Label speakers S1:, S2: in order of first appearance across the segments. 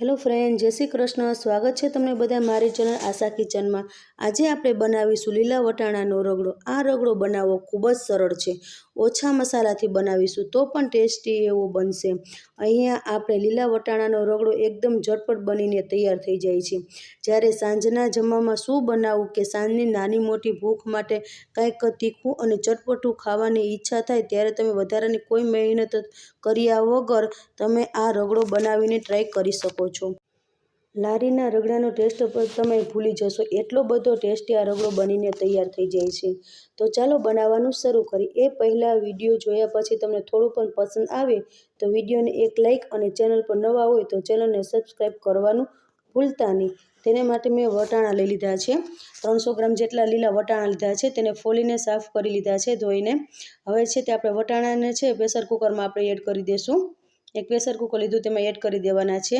S1: Hello friend જય શ્રી કૃષ્ણ. સ્વાગત છે તમને બધા મારી ચેનલ આશા કિચનમાં આજે આપણે બનાવીશું લીલા વટાણાનો રગડો. આ રગડો બનાવવો ખૂબ જ સરળ છે. ઓછા મસાલાથી બનાવીશું તો પણ ટેસ્ટી એવો બનશે. અહીંયા આપણે લીલા વટાણાનો રગડો એકદમ ઝટપટ બનીને તૈયાર થઈ જાય છે. જ્યારે સાંજના જમવામાં શું બનાવવું કે સાંજની નાની મોટી ભૂખ માટે કાંઈક તીખું અને ચટપટું ખાવાની ઈચ્છા થાય ત્યારે તમે વધારાની કોઈ મહેનત કર્યા વગર તમે આ રગડો બનાવીને ટ્રાય કરી શકો છો. લારીના રગડાનો ટેસ્ટ તમે ભૂલી જશો. એટલો બધો ટેસ્ટી આ રગડો બનીને તૈયાર થઈ જાય છે. તો ચાલો બનાવવાનું શરૂ કરી એ પહેલાં વીડિયો જોયા પછી તમને થોડું પણ પસંદ આવે તો વિડીયોને એક લાઇક અને ચેનલ પર નવા હોય તો ચેનલને સબસ્ક્રાઈબ કરવાનું ભૂલતા નહીં. તેને માટે મેં વટાણા લઈ લીધા છે. ત્રણસો ગ્રામ જેટલા લીલા વટાણા લીધા છે. તેને ફોલીને સાફ કરી લીધા છે ધોઈને. હવે છે તે આપણે વટાણાને છે, પ્રેશર કુકરમાં આપણે એડ કરી દઈશું એક પ્રેશર કુકર લીધું તેમાં એડ કરી દેવાના છે.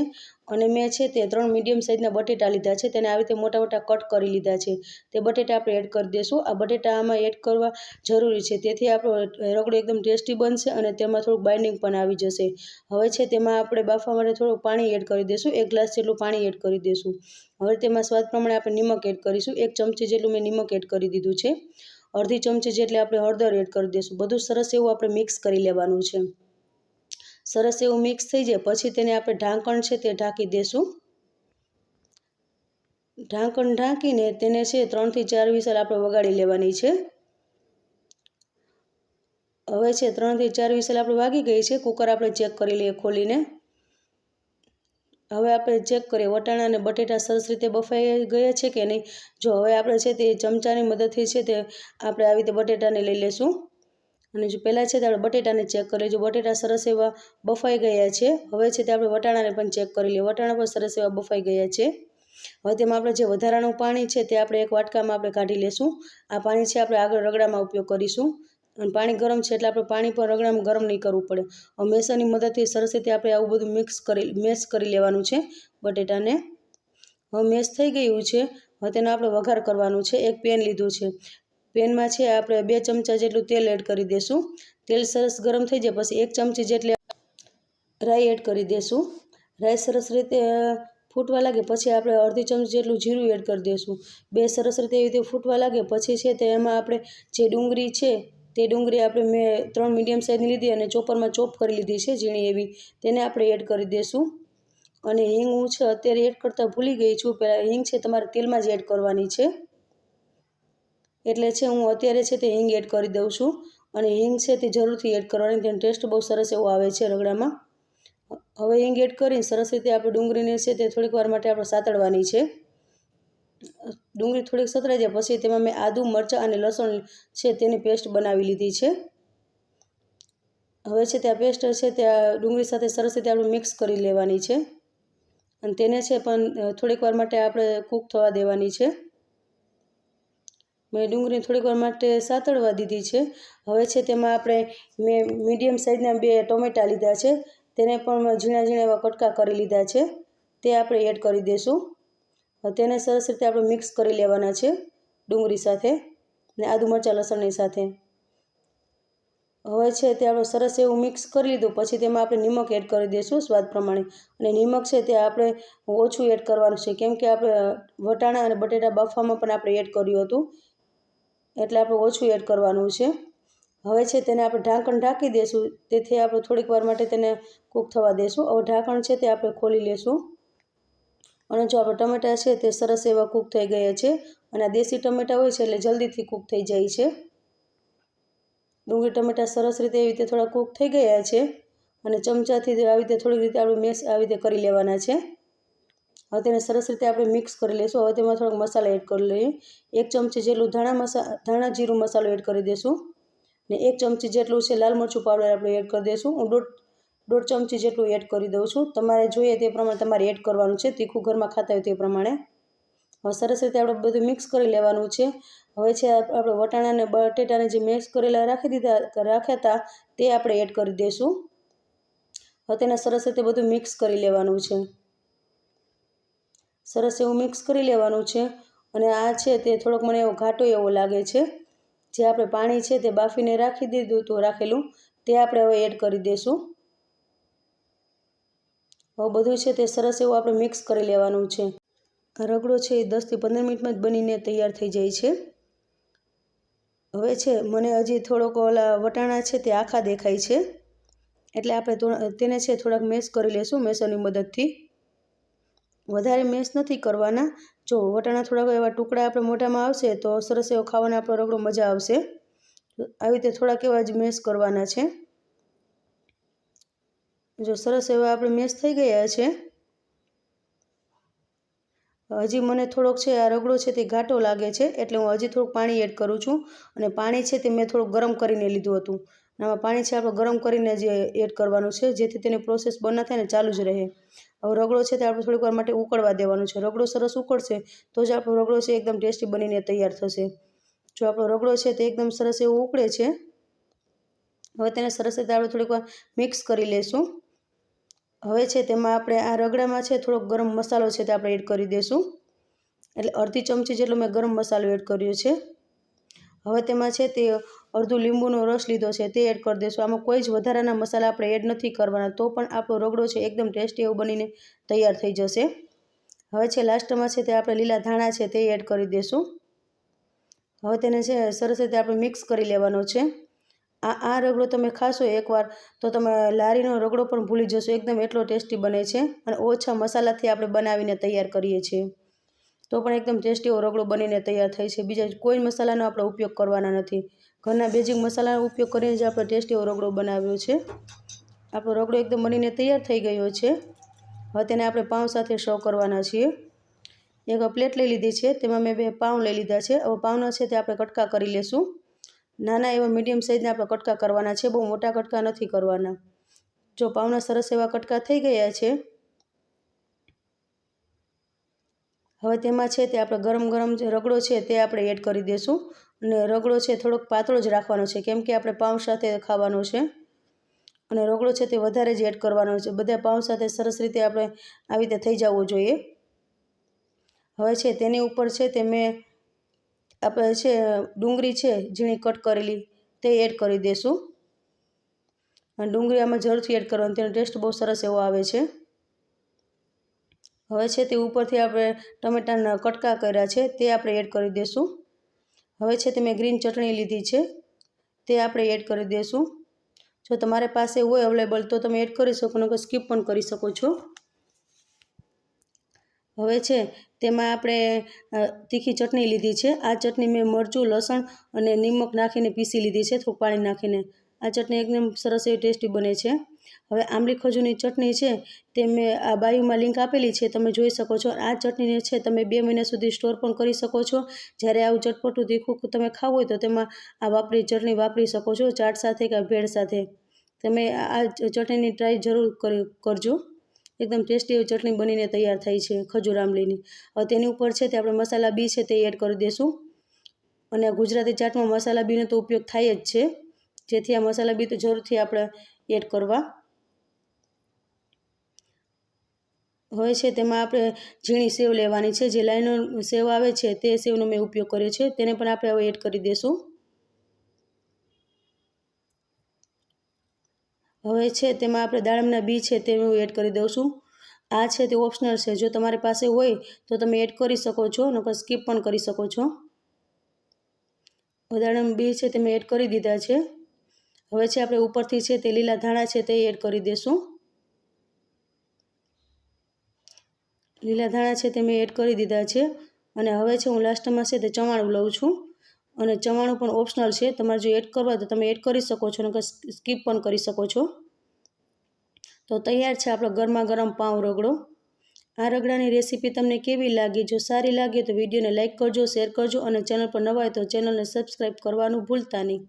S1: અને મેં છે તે ત્રણ મીડિયમ સાઇઝના બટેટા લીધા છે. તેને આવી રીતે મોટા મોટા કટ કરી લીધા છે. તે બટેટા આપણે એડ કરી દઈશું આ બટેટા આમાં એડ કરવા જરૂરી છે. તેથી આપણો રગડો એકદમ ટેસ્ટી બનશે અને તેમાં થોડુંક બાઇન્ડિંગ પણ આવી જશે. હવે છે તેમાં આપણે બાફવા માટે થોડુંક પાણી એડ કરી દઈશું એક ગ્લાસ જેટલું પાણી એડ કરી દઈશું હવે તેમાં સ્વાદ પ્રમાણે આપણે નિમક એડ કરીશું. એક ચમચી જેટલું મેં નિમક એડ કરી દીધું છે. અડધી ચમચી જેટલી આપણે હળદર એડ કરી દઈશું બધું સરસ એવું આપણે મિક્સ કરી લેવાનું છે. સરસ એવું મિક્સ થઈ જાય. પછી તેને આપણે ઢાંકણ છે તે ઢાંકી દેશું. ઢાંકણ ઢાંકીને તેને છે ત્રણથી ચાર વિસલ આપણે વગાડી લેવાની છે. હવે છે ત્રણથી ચાર વિસલ આપણે વાગી ગઈ છે. કુકર આપણે ચેક કરી લઈએ ખોલીને. હવે આપણે ચેક કરીએ વટાણા અને બટેટા સરસ રીતે બફાઈ ગયા છે કે નહીં? જો હવે આપણે છે તે ચમચાની મદદથી છે તે આપણે આવી રીતે બટેટાને લઈ લેશું. અને જો પહેલાં છે તે આપણે બટેટાને ચેક કરી જો બટેટા સરસ એવા બફાઈ ગયા છે, હવે છે તે આપણે વટાણાને પણ ચેક કરી લઈએ. વટાણા પણ સરસ એવા બફાઈ ગયા છે. હવે તેમાં આપણે જે વધારાનું પાણી છે તે આપણે એક વાટકામાં આપણે કાઢી લેશું. આ પાણી છે આપણે આગળ રગડામાં ઉપયોગ કરીશું. અને પાણી ગરમ છે એટલે આપણે પાણી પણ રગડામાં ગરમ નહીં કરવું પડે. હવે મેસરની મદદથી સરસ રીતે આપણે આવું બધું મિક્સ કરી મેશ કરી લેવાનું છે બટેટાને. હવે મેશ થઈ ગયું છે. હવે તેનો આપણે વઘાર કરવાનું છે. એક પેન લીધું છે. પેનમાં છે, આપણે બે ચમચા જેટલું તેલ એડ કરી દઈશું તેલ સરસ ગરમ થઈ જાય, પછી એક ચમચી જેટલી રાઈ એડ કરી દઈશું રાઈ સરસ રીતે ફૂટવા લાગે, પછી આપણે અડધી ચમચી જેટલું જીરું એડ કરી દઈશું બે સરસ રીતે એવી રીતે ફૂટવા લાગે, પછી છે તે એમાં આપણે જે ડુંગળી છે, તે ડુંગળી આપણે મેં ત્રણ મીડિયમ સાઇઝની લીધી અને ચોપરમાં ચોપ કરી લીધી છે, ઝીણી એવી. તેને આપણે એડ કરી દઈશું અને હિંગ હું છે, અત્યારે એડ કરતાં ભૂલી ગઈ છું પહેલાં હિંગ છે, તમારે તેલમાં જ એડ કરવાની છે. એટલે છે, હું અત્યારે છે તે હિંગ એડ કરી દઉં છું. અને હિંગ છે તે જરૂરથી એડ કરવાની, તેનો ટેસ્ટ બહુ સરસ એવો આવે છે રગડામાં. હવે હિંગ એડ કરીને સરસ રીતે આપણે ડુંગળીને છે તે થોડીક વાર માટે આપણે સાતળવાની છે. ડુંગળી થોડીક સતરાઈ જાય, પછી તેમાં મેં આદુ, મરચાં અને લસણ છે તેની પેસ્ટ બનાવી લીધી છે. હવે છે તે પેસ્ટ છે તે ડુંગળી સાથે સરસ રીતે આપણે મિક્સ કરી લેવાની છે. અને તેને છે પણ થોડીક વાર માટે આપણે કૂક થવા દેવાની છે. મેં ડુંગળીને થોડીક વાર માટે સાતળવા દીધી છે. હવે છે તેમાં આપણે મેં મીડિયમ સાઇઝના બે ટોમેટા લીધા છે. તેને પણ ઝીણા ઝીણા એવા કટકા કરી લીધા છે. તે આપણે એડ કરી દઈશું તેને સરસ રીતે આપણે મિક્સ કરી લેવાના છે ડુંગળી સાથે ને આદુ મરચાં લસણની સાથે. હવે છે તે આપણે સરસ એવું મિક્સ કરી લીધું. પછી તેમાં આપણે નિમક એડ કરી દઈશું સ્વાદ પ્રમાણે. અને નિમક છે તે આપણે ઓછું એડ કરવાનું છે. કેમ કે આપણે વટાણા અને બટેટા બાફવામાં પણ આપણે એડ કર્યું હતું. એટલે આપણે ઓછું એડ કરવાનું છે. હવે છે તેને આપણે ઢાંકણ ઢાંકી દઈશું તેથી આપણે થોડીક વાર માટે તેને કૂક થવા દઈશું હવે ઢાંકણ છે તે આપણે ખોલી લેશું. અને જો આપણે ટમેટાં છે તે સરસ એવા કૂક થઈ ગયા છે અને આ દેશી ટમેટાં હોય છે એટલે જલ્દીથી કૂક થઈ જાય છે. ડુંગળી ટમેટા સરસ રીતે એવી રીતે થોડા કૂક થઈ ગયા છે. અને ચમચાથી આવી રીતે થોડીક રીતે આપણે મેશ આવી રીતે કરી લેવાના છે. હવે તેને સરસ રીતે આપણે મિક્સ કરી લઈશું. હવે તેમાં થોડોક મસાલા એડ કરી લઈએ. એક ચમચી જેટલું ધાણા મસા, ધાણા જીરું મસાલો એડ કરી દઈશું. ને એક ચમચી જેટલું છે લાલ મરચું પાવડર આપણે એડ કરી દઈશું. હું દોઢ દોઢ ચમચી જેટલું એડ કરી દઉં છું. તમારે જોઈએ તે પ્રમાણે તમારે એડ કરવાનું છે. તીખું ઘરમાં ખાતા હોય તે પ્રમાણે. હવે સરસ રીતે આપણે બધું મિક્સ કરી લેવાનું છે. હવે છે આપણે વટાણા અને બટેટાને જે મિક્સ કરેલા રાખી દીધા, રાખ્યા હતા, તે આપણે એડ કરી દઈશું. હવે તેને સરસ રીતે બધું મિક્સ કરી લેવાનું છે. સરસ એવું મિક્સ કરી લેવાનું છે. અને આ છે તે થોડોક મને એવો ઘાટો એવો લાગે છે. જે આપણે પાણી છે તે બાફીને રાખી દીધું હતું રાખેલું. તે આપણે હવે એડ કરી દઈશું હવે બધું છે તે સરસ એવું આપણે મિક્સ કરી લેવાનું છે. રગડો છે એ દસથી પંદર મિનિટમાં જ બનીને તૈયાર થઈ જાય છે. હવે છે મને હજી થોડોક ઓલા વટાણા છે તે આખા દેખાય છે. એટલે આપણે તેને છે થોડાક મેશ કરી લેશું મેસરની મદદથી. વધારે મેશ નથી કરવાના. જો વટાણા થોડાક એવા ટુકડા આપણે મોઢામાં આવશે તો સરસ એવો ખાવાનો આપણો રગડો મજા આવશે. આવી રીતે થોડાક એવા જ મેશ કરવાના છે. જો સરસ એવા આપણે મેશ થઈ ગયા છે. હજી મને થોડોક છે આ રગડો છે તે ઘાટો લાગે છે એટલે હું હજી થોડુંક પાણી એડ કરું છું. અને પાણી છે તે મેં થોડુંક ગરમ કરીને લીધું હતું. આમાં પાણી છે, આપણે ગરમ કરીને જે એડ કરવાનું છે, જેથી તેની પ્રોસેસ બંધ થાય ને ચાલુ જ રહે. હવે રગડો છે, તે આપણે થોડીક વાર માટે ઉકળવા દેવાનું છે. રગડો સરસ ઉકળશે, તો જ આપણો રગડો છે, એકદમ ટેસ્ટી બનીને તૈયાર થશે. જો આપણો રગડો છે, તે એકદમ સરસ એવો ઉકળે છે, હવે તેને સરસ રીતે આપણે થોડીક વાર મિક્સ કરી લઈશું હવે છે, તેમાં આપણે આ રગડામાં છે, થોડોક ગરમ મસાલો છે, તે આપણે એડ કરી દઈશું એટલે અડધી ચમચી જેટલો મેં ગરમ મસાલો એડ કર્યો છે. હવે તેમાં છે તે અડધું લીંબુનો રસ લીધો છે, તે એડ કરી દઈશું આમાં કોઈ જ વધારાના મસાલા આપણે એડ નથી કરવાના, તો પણ આપણો રગડો છે એકદમ ટેસ્ટી એવો બનીને તૈયાર થઈ જશે. હવે છે લાસ્ટમાં છે તે આપણે લીલા ધાણા છે તે એડ કરી દઈશું હવે તેને છે સરસ રીતે આપણે મિક્સ કરી લેવાનો છે. આ આ રગડો તમે ખાશો એકવાર તો તમે લારીનો રગડો પણ ભૂલી જશો, એકદમ એટલો ટેસ્ટી બને છે અને ઓછા મસાલાથી આપણે બનાવીને તૈયાર કરીએ છીએ. તો પણ એકદમ ટેસ્ટી રગડો બનીને તૈયાર થાય છે. બીજા કોઈ મસાલાનો આપણે ઉપયોગ કરવાના નથી. ઘરના બેઝિક મસાલાનો ઉપયોગ કરીને જ આપણે ટેસ્ટી રગડો બનાવ્યો છે. આપણો રગડો એકદમ બનીને તૈયાર થઈ ગયો છે. હવે તેને આપણે પાઉં સાથે સર્વ કરવાના છીએ. એક પ્લેટ લઈ લીધી છે. તેમાં મેં બે પાઉં લઈ લીધા છે. હવે પાઉંના છે તે આપણે કટકા કરી લેશું. નાના એવા મીડિયમ સાઇઝના આપણે કટકા કરવાના છે. બહુ મોટા કટકા નથી કરવાના. જો પાઉના સરસ એવા કટકા થઈ ગયા છે હવે તેમાં છે તે આપણે ગરમ ગરમ જે રગડો છે તે આપણે એડ કરી દઈશું અને રગડો છે થોડોક પાતળો જ રાખવાનો છે, કેમ કે આપણે પાઉં સાથે ખાવાનો છે. અને રગડો છે તે વધારે જ એડ કરવાનો છે. બધા પાઉં સાથે સરસ રીતે આપણે આવી રીતે થઈ જવું જોઈએ. હવે છે તેની ઉપર છે તે મેં આપણે છે ડુંગળી છે ઝીણી કટ કરેલી તે એડ કરી દઈશું અને ડુંગળી આમાં જરૂરથી એડ કરવાની, તેનો ટેસ્ટ બહુ સરસ એવો આવે છે. હવે છે તે ઉપરથી આપણે ટમેટાના કટકા કર્યા છે, તે આપણે એડ કરી દઈશું હવે છે તે મેં ગ્રીન ચટણી લીધી છે, તે આપણે એડ કરી દઈશું જો તમારે પાસે હોય અવેલેબલ તો તમે એડ કરી શકો, નકર સ્કીપ પણ કરી શકો છો. હવે છે તેમાં આપણે તીખી ચટણી લીધી છે. આ ચટણી મેં મરચું, લસણ અને નિમક નાખીને પીસી લીધી છે, થોડું પાણી નાખીને. આ ચટણી એકદમ સરસ એવી ટેસ્ટી બને છે. હવે આંબલી ખજૂરની ચટણી છે તે મેં આ બાયુમાં લિંક આપેલી છે, તમે જોઈ શકો છો. આ ચટણીને છે તમે બે મહિના સુધી સ્ટોર પણ કરી શકો છો. જ્યારે આવું ચટપટું તીખું તમે ખાવું હોય તો તેમાં આ વાપરી, ચટણી વાપરી શકો છો, ચાટ સાથે કે ભેળ સાથે. તમે આ ચટણીની ટ્રાય જરૂર કરી, કરજો. એકદમ ટેસ્ટી એવી ચટણી બનીને તૈયાર થઈ છે ખજૂર આંબલીની. હવે તેની ઉપર છે તે આપણે મસાલા બી છે તે એડ કરી દઈશું અને ગુજરાતી ચાટમાં મસાલા બીનો તો ઉપયોગ થાય જ છે. જેથી આ મસાલા બી તો જરૂરથી આપણે એડ કરવા હવે છે, તેમાં આપણે ઝીણી સેવ લેવાની છે, જે લાઈનો સેવ આવે છે, તે સેવનો મેં ઉપયોગ કર્યો છે, તેને પણ આપણે હવે એડ કરી દઈશું હવે છે, તેમાં આપણે દાડમના બી છે, તે હું એડ કરી દઉં છું. આ છે, તે ઓપ્શનલ છે, જો તમારી પાસે હોય, તો તમે એડ કરી શકો છો, નકર સ્કીપ પણ કરી શકો છો. દાડમ બી છે, તે મેં એડ કરી દીધા છે. હવે છે, આપણે ઉપરથી છે, તે લીલા ધાણા છે, તે એડ કરી દઈશું લીલા ધાણા છે તે મેં એડ કરી દીધા છે. અને હવે છે હું લાસ્ટમાં છે તે ચવાણું લઉં છું. અને ચવાણું પણ ઓપ્શનલ છે. તમારે જો એડ કરવા તો તમે એડ કરી શકો છો અને સ્કીપ પણ કરી શકો છો. તો તૈયાર છે આપણો ગરમા ગરમ પાઉં રગડો. આ રગડાની રેસીપી તમને કેવી લાગી? જો સારી લાગે તો વિડીયોને લાઇક કરજો શેર કરજો અને ચેનલ પર નવા હોય તો ચેનલને સબસ્ક્રાઈબ કરવાનું ભૂલતા નહીં.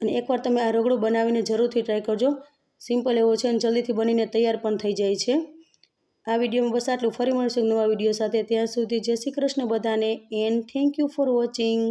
S1: અને એકવાર તમે આ રગડો બનાવીને જરૂરથી ટ્રાય કરજો. સિમ્પલ એવો છે અને જલ્દીથી બનીને તૈયાર પણ થઈ જાય છે. આ વિડીયોમાં બસ આટલું. ફરી મળીશું નવા વીડિયો સાથે. ત્યાં સુધી જય શ્રી કૃષ્ણ બધાને and thank you for watching